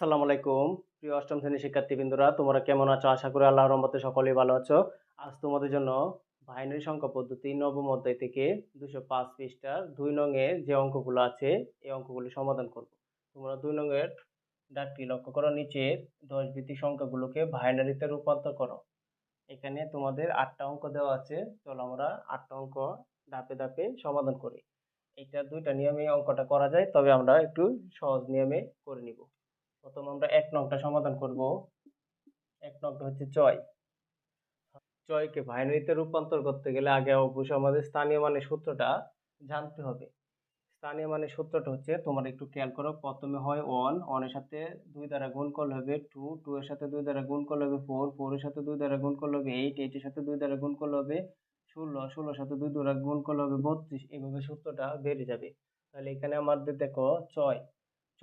আসসালামু আলাইকুম। প্রিয় অষ্টম শ্রেণির শিক্ষার্থীবৃন্দরা, তোমরা কেমন আছো? আশা করি আল্লাহর রহমতে সকলেই ভালো আছো। আজ তোমাদের জন্য বাইনারি সংখ্যা পদ্ধতি নবম অধ্যায় থেকে দুশো পাঁচ পৃষ্ঠার দুই নঙের যে অঙ্কগুলো আছে, এই অঙ্কগুলি সমাধান করব। তোমরা দুই নঙের ডাকটি লক্ষ্য করো, নিচে দশ ভিত্তিক সংখ্যাগুলোকে বাইনারিতে রূপান্তর করো। এখানে তোমাদের আটটা অঙ্ক দেওয়া আছে, চলো আমরা আটটা অঙ্ক ধাপে ধাপে সমাধান করি। এটা দুইটা নিয়মে অঙ্কটা করা যায়, তবে আমরা একটু সহজ নিয়মে করে নিব। প্রথম আমরা এক নংটা সমাধান করব। এক নংটা হচ্ছে চয়। চয়কে বাইনারিতে রূপান্তর করতে গেলে আগে অবশ্যই আমাদের স্থানীয় মানের সূত্রটা জানতে হবে। স্থানীয় মানের সূত্রটা হচ্ছে, তোমার একটু খেয়াল করো, প্রথমে হয় ওয়ান ওয়ানের সাথে দুই দ্বারা গুণ করলে হবে টু টু এর সাথে দুই দ্বারা গুণ করলে হবে ফোর ফোর এর সাথে দুই দ্বারা গুণ করলে হবে এইট এইটের সাথে দুই দ্বারা গুণ করলে হবে ষোলো, ষোলোর সাথে দুই দ্বারা গুণ করলে হবে বত্রিশ। এইভাবে সূত্রটা বেড়ে যাবে। তাহলে এখানে আমাদের দেখো ছয়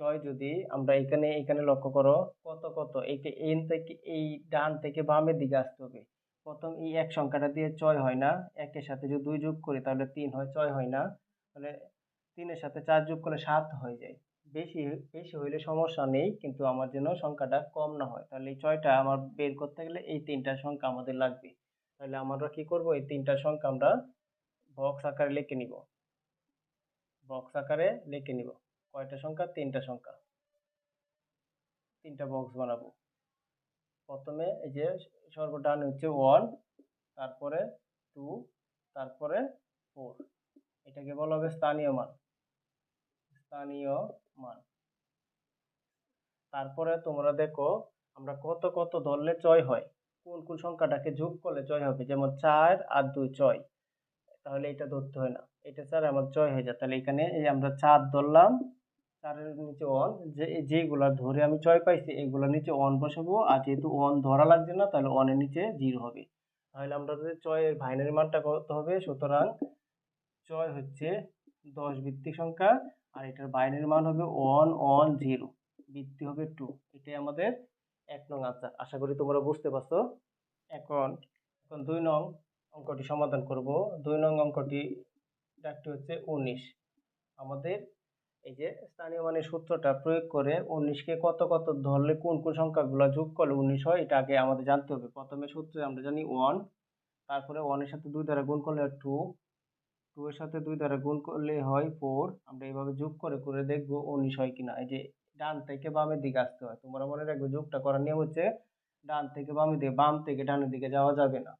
ছয় যদি আমরা এখানে এখানে লক্ষ্য করো, কত কত? একে, এন থেকে, এই ডান থেকে বামের দিকে আসতে হবে। প্রথম এই এক সংখ্যাটা দিয়ে ছয় হয় না। একের সাথে যদি দুই যোগ করি, তাহলে তিন হয়, ছয় হয় না। তাহলে তিনের সাথে চার যোগ করলে সাত হয়ে যায়। বেশি বেশি হইলে সমস্যা নেই, কিন্তু আমার যেন সংখ্যাটা কম না হয়। তাহলে এই ছয়টা আমার বের করতে গেলে এই তিনটা সংখ্যা আমাদের লাগবে। তাহলে আমরা কি করব? এই তিনটা সংখ্যা আমরা বক্স আকারে লিখে নিব। বক্স আকারে লিখে নিব। কয়টা সংখ্যা? তিনটা সংখ্যা। তিনটা বক্স বানাবো। প্রথমে এই যে সর্বডান হচ্ছে ওয়ান তারপরে টু তারপরে ফোর এটাকে বলা হবে স্থানীয় মান। স্থানীয় মান। তারপরে তোমরা দেখো, আমরা কত কত ধরলে চয় হয়। কোন কোন সংখ্যাটাকে যোগ করলে চয় হবে? যেমন চার আর দুই চয় তাহলে এটা ধরতে হয় না। এটা স্যার আমার চয় হয়ে যায়। তাহলে এখানে এই আমরা চার ধরলাম। চারের নিচে অন যে যেগুলা ধরে আমি চয় পাইছি এগুলোর নিচে অন বসাবো, আর যেহেতু অন ধরা লাগছে না, তাহলে অনের নিচে জিরো হবে। তাহলে আমরা যদি চয়ের বাইনারি মানটা কত হবে? সুতরাং চয় হচ্ছে দশ ভিত্তিক সংখ্যা, আর এটার বাইনারি মান হবে ওয়ান ওয়ান জিরো ভিত্তি হবে টু এটাই আমাদের এক নং আনসার আশা করি তোমরা বুঝতে পারছ। এখন এখন দুই নং অঙ্কটি সমাধান করব। দুই নং অঙ্কটি, ডাকটি হচ্ছে উনিশ। আমাদের এই যে স্থানীয় মানের সূত্রটা প্রয়োগ করে উনিশকে কত কত ধরলে কোন কোন সংখ্যাগুলো যোগ করলে উনিশ হয়, এটা আগে আমাদের জানতে হবে। প্রথমে সূত্রে আমরা জানি ওয়ান তারপরে ওয়ানের সাথে দুই দ্বারা গুণ করলে টু টু এর সাথে দুই দ্বারা গুণ করলে হয় ফোর আমরা এইভাবে যোগ করে করে দেখব উনিশ হয় কিনা। এই যে ডান থেকে বামের দিকে আসতে হয়, তোমরা মনে রাখবে যোগটা করার নিয়ম হচ্ছে ডান থেকে বামের দিকে বাম থেকে ডানের দিকে যাওয়া যাবে না।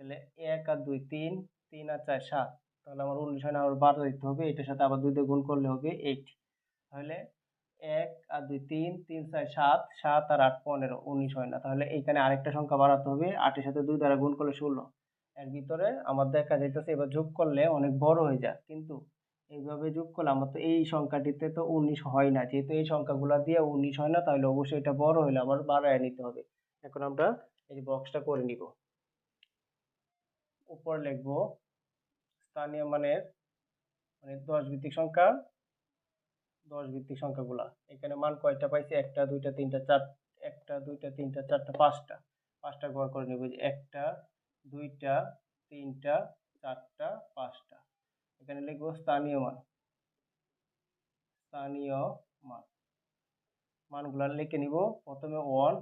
তাহলে এক আর দুই তিন তিন আর চার সাত। তাহলে আমার উনিশ হয় না, আবার বারো দিতে হবে, এটার সাথে আবার দুই দিয়ে গুণ করলে হবে এইট তাহলে এক আর দুই তিন তিন চার সাত সাত আর আট পনেরো, উনিশ হয় না। তাহলে এইখানে আরেকটা সংখ্যা বাড়াতে হবে, আটের সাথে দুই দ্বারা গুণ করলে ষোলো। এর ভিতরে আমার দেখা যাইতেছে, এবার যোগ করলে অনেক বড় হয়ে যায়, কিন্তু এইভাবে যোগ করলে আমার তো এই সংখ্যাটিতে তো উনিশ হয় না। যেহেতু এই সংখ্যাগুলো দিয়ে উনিশ হয় না, তাহলে অবশ্যই এটা বড় হলে আবার বাড়ায় নিতে হবে। এখন আমরা এই বক্সটা করে নিব। উপর লিখব স্থানীয় মানের মানে দশ ভিত্তিক সংখ্যা, দশ ভিত্তিক সংখ্যাগুলা। এখানে মান কয়টা পাইছি? একটা, দুইটা, তিনটা, চার, একটা, দুইটা, তিনটা, চারটা, পাঁচটা। পাঁচটা ঘর করে নেব যে একটা, দুইটা, তিনটা, চারটা, পাঁচটা। এখানে লিখব স্থানীয় মান। স্থানীয় মান। মানগুলা লিখে নিব। প্রথমে ওয়ান,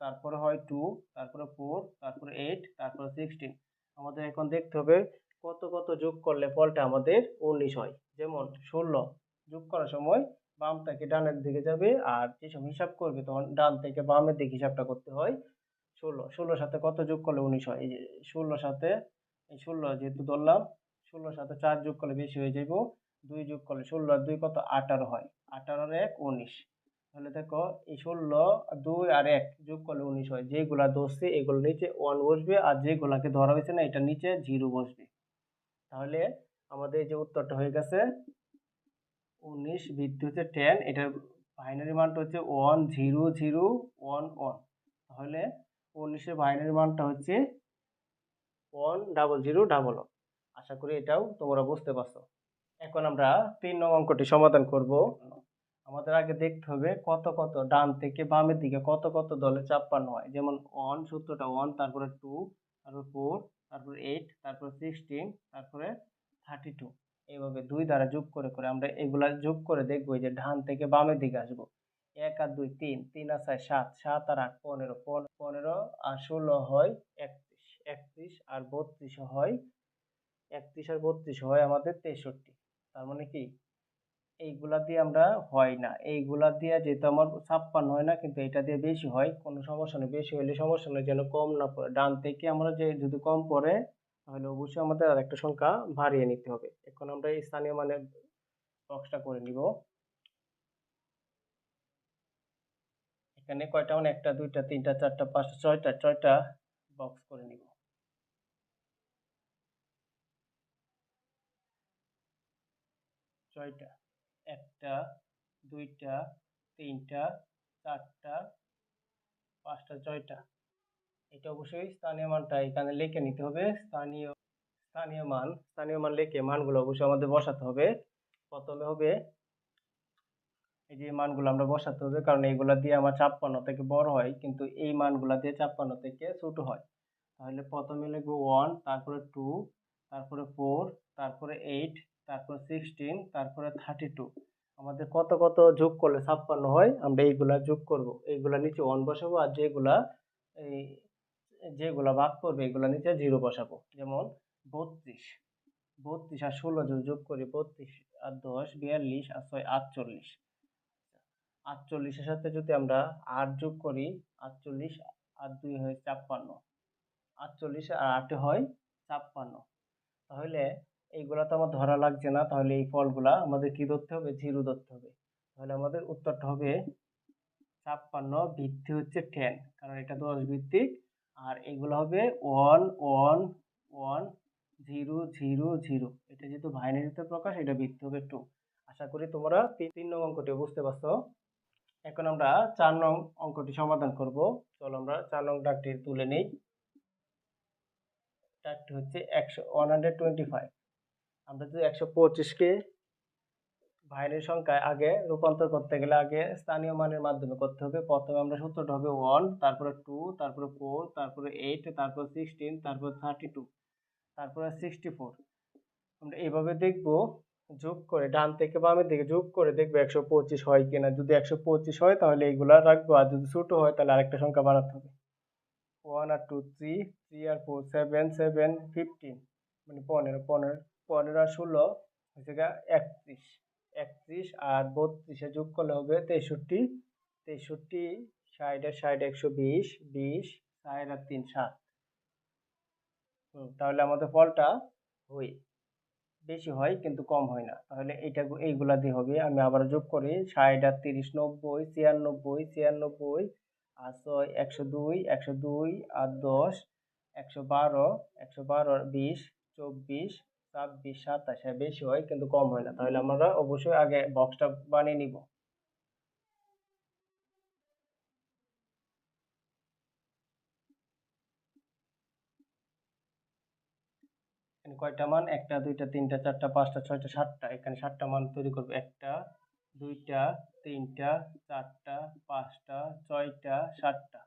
তারপরে হয় টু, তারপরে ফোর, তারপরে এইট, তারপরে সিক্সটিন। আমাদের এখন দেখতে হবে কত কত যোগ করলে ফলটা আমাদের উনিশ হয়? যেমন ষোলো যোগ করার সময় বাম থেকে ডানের দিকে যাবে, আর যেসব হিসাব করবে তখন ডান থেকে বামের দিকে হিসাবটা করতে হয় ষোলো। ষোলোর সাথে কত যোগ করলে উনিশ হয়? এই যে ষোলোর সাথে, এই ষোলো যেহেতু ধরলাম, ষোলোর সাথে চার যোগ করলে বেশি হয়ে যাইব, দুই যোগ করলে ষোলো আর দুই কত? আঠারো হয়। আঠারোর এক, উনিশ। তাহলে দেখো, এই ষোলো, দুই আর এক যোগ করলে উনিশ হয়। যেগুলা ধরছে, এগুলো নিচে ওয়ান বসবে, আর যেগুলাকে ধরা হয়েছে না, এটা নিচে জিরো বসবে। তাহলে আমাদের যে উত্তরটা হয়ে গেছে, উনিশ ভিত্তি হচ্ছে টেন এটার বাইনারি মানটা হচ্ছে one zero zero one one তাহলে উনিশের বাইনারি মানটা হচ্ছে one double zero double one আশা করি এটাও তোমরা বুঝতে পারছ। এখন আমরা তিন নং অঙ্কটি সমাধান করব। আমাদের আগে দেখতে হবে কত কত ডান থেকে বামের দিকে কত কত দলে চাপ্পান্ন হয়। যেমন ওয়ান সূত্রটা ওয়ান তারপরে টু তারপর ফোর তারপর এইট তারপর সিক্সটিন তারপরে থার্টি টু এইভাবে দুই দ্বারা যোগ করে করে আমরা এগুলা যোগ করে দেখব যে ডান থেকে বামের দিকে আসব। এক আর দুই, তিন তিন আর ছয়, সাত সাত আর আট, পনেরো, পন- পনেরো আর ষোলো হয় একত্রিশ একত্রিশ আর বত্রিশ হয় একত্রিশ আর বত্রিশ হয় আমাদের তেষট্টি। তার মানে কি? এইগুলা দিয়ে আমরা হয় না। এইগুলা দিয়ে যেহেতু আমার ছাপ্পান্ন হয় না, কিন্তু এটা দিয়ে বেশি হয়, কোনো সমস্যা নেই। বেশি হলে সমস্যা নেই, যেন কম না পড়ে। ডান থেকে আমরা যে যদি কম পড়ে, তাহলে অবশ্যই আমাদের আর একটা সংখ্যা বাড়িয়ে নিতে হবে। এখন আমরা এই স্থানীয় মানে বক্সটা করে নিব। এখানে কয়টা? মানে একটা, দুইটা, তিনটা, চারটা, পাঁচটা, ছয়টা ছয়টা বক্স করে নিব। ছয়টা। একটা, দুইটা, তিনটা, চারটা, পাঁচটা, ছয়টা। এটা অবশ্যই স্থানীয় মানটা এখানে লিখে নিতে হবে। স্থানীয় স্থানীয় মান স্থানীয় মান লিখে মানগুলো অবশ্যই আমাদের বসাতে হবে। প্রথমে হবে এই যে মানগুলো আমরা বসাতে হবে, কারণ এইগুলা দিয়ে আমার ছাপ্পান্ন থেকে বড় হয়, কিন্তু এই মানগুলা দিয়ে ছাপ্পান্ন থেকে ছোট হয়। তাহলে প্রথমে লিখব ওয়ান তারপরে টু তারপরে ফোর তারপরে এইট তারপরে সিক্সটিন তারপরে থার্টি টু আমাদের কত কত যোগ করলে ছাপ্পান্ন হয়, আমরা এইগুলা যোগ করব। এইগুলা নিচে ওয়ান বসাবো আর যেগুলা এই যেগুলা বাদ করবে এগুলা নিচে জিরো বসাবো। যেমন বত্রিশ। বত্রিশ আর ষোলো যদি যোগ করি, বত্রিশ আর দশ, বিয়াল্লিশ আর ছয়, আটচল্লিশ। আটচল্লিশের সাথে যদি আমরা আট যোগ করি, আটচল্লিশ আর দুই হয় ছাপ্পান্ন। আটচল্লিশ আর আটে হয় ছাপ্পান্ন। তাহলে এইগুলা তো আমার ধরা লাগছে না, তাহলে এই ফলগুলা আমাদের কি ধরতে হবে? জিরো ধরতে হবে। তাহলে আমাদের উত্তরটা হবে ছাপ্পান্ন, ভিত্তি হচ্ছে টেন কারণ এটা দশ ভিত্তিক। আর এগুলো হবে one one one zero zero zero এটা যেহেতু বাইনারিতে প্রকাশ, এটা ভিত্তি হবে টু আশা করি তোমরা তিন নং অঙ্কটি বুঝতে পারছ। এখন আমরা চার নং অঙ্কটি সমাধান করব। চলো আমরা চার নং ডাকটি তুলে নিই। ডাকটি হচ্ছে একশো ওয়ান হান্ড্রেড টোয়েন্টি ফাইভ আমরা যদি একশো পঁচিশকে বাইরের সংখ্যায় আগে রূপান্তর করতে গেলে আগে স্থানীয় মানের মাধ্যমে করতে হবে। প্রথমে আমরা সূত্রটা হবে ওয়ান তারপরে টু তারপরে ফোর তারপরে এইট তারপর সিক্সটিন তারপর থার্টি টু তারপরে সিক্সটি ফোর আমরা এইভাবে দেখব, যোগ করে ডান থেকে বামের দিকে যোগ করে দেখব একশো পঁচিশ হয় কিনা। যদি একশো পঁচিশ হয় তাহলে এইগুলা রাখব, আর যদি ছোটো হয় তাহলে আরেকটা সংখ্যা বাড়াতে হবে। ওয়ান আর টু থ্রি থ্রি আর ফোর সেভেন সেভেন ফিফটিন মানে পনেরো পনেরো। পনেরো ষোলো হচ্ছে একত্রিশ। একত্রিশ আর বত্রিশে যোগ করলে হবে তেষট্টি। তেষট্টি ষাট আর একশো বিশ বিশ ষাট আর তিন সাত। হুম, তাহলে আমাদের ফলটা হয়। বেশি হয় কিন্তু কম হয় না। তাহলে এইটা এইগুলা দিয়ে হবে। আমি আবার যোগ করি ষাট আর তিরিশ নব্বই ছিয়ানব্বই ছিয়ানব্বই আর ছয় একশো দুই একশো দুই আর দশ একশো বারো একশো বারো বিশ চব্বিশ ছাব্বিশ, সাতাশ হ্যাঁ বেশি হয়, কিন্তু কম হয় না। তাহলে আমরা অবশ্যই আগে বক্সটা বানিয়ে নিব। কয়টা মান? একটা, দুইটা, তিনটা, চারটা, পাঁচটা, ছয়টা, সাতটা। এখানে সাতটা মান তৈরি করব। একটা, দুইটা, তিনটা, চারটা, পাঁচটা, ছয়টা, সাতটা।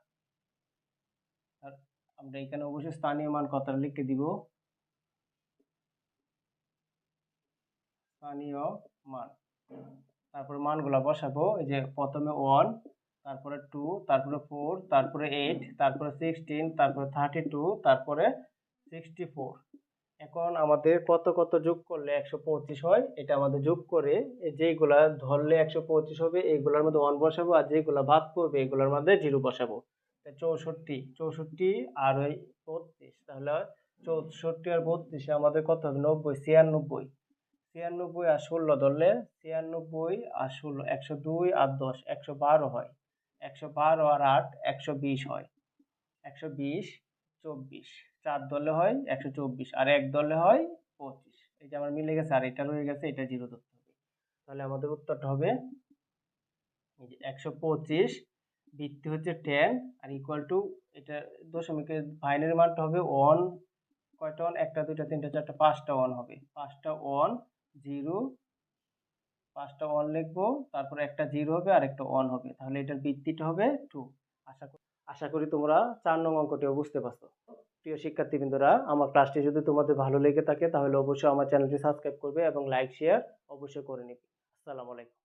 আর আমরা এখানে অবশ্যই স্থানীয় মান কথাটা লিখে দিব? স্থানীয় মান। তারপরে মানগুলা বসাবো, এই যে প্রথমে ওয়ান তারপরে টু তারপরে ফোর তারপরে এইট তারপরে সিক্সটিন তারপরে থার্টি টু তারপরে সিক্সটি ফোর এখন আমাদের কত কত যোগ করলে একশো পঁচিশ হয়, এটা আমাদের যোগ করে এই যেগুলা ধরলে একশো পঁচিশ হবে, এইগুলোর মধ্যে ওয়ান বসাবো, আর যেগুলা বাদ পড়বে এগুলোর মধ্যে জিরো বসাবো। চৌষট্টি চৌষট্টি আর ওই বত্রিশ, তাহলে চৌষট্টি আর বত্রিশে আমাদের কত হবে? নব্বই, ছিয়ানব্বই। ছিয়ানব্বই আর ষোলো ধরলে ছিয়ানব্বই আর ষোলো, একশো দুই আর দশ, একশো বারো হয়। একশো বারো আর আট, একশো বিশ হয়। একশো বিশ, চব্বিশ। চার দলে হয় একশো চব্বিশ আর এক দলে হয় পঁচিশ। এই যে আমার মিলে গেছে আর এটা রয়ে গেছে, এটা জিরো ধরতে হবে। তাহলে আমাদের উত্তরটা হবে একশো পঁচিশ ভিত্তি হচ্ছে টেন আর ইকুয়াল টু এটা দশমিকের বাইনারি মানটা হবে ওয়ান। কয়টা ওয়ান? একটা, দুইটা, তিনটা, চারটা, পাঁচটা ওয়ান হবে। পাঁচটা ওয়ান জিরো, পাঁচটা ওয়ান লিখব, তারপরে একটা জিরো হবে আর একটা ওয়ান হবে। তাহলে এটার ভিত্তিটা হবে টু আশা করি আশা করি তোমরা চার নং অঙ্কটিও বুঝতে পারছ। প্রিয় শিক্ষার্থীবৃন্দরা, আমার ক্লাসটি যদি তোমাদের ভালো লেগে থাকে, তাহলে অবশ্যই আমার চ্যানেলটি সাবস্ক্রাইব করবে এবং লাইক শেয়ার অবশ্যই করে নিবে। আসসালামু আলাইকুম।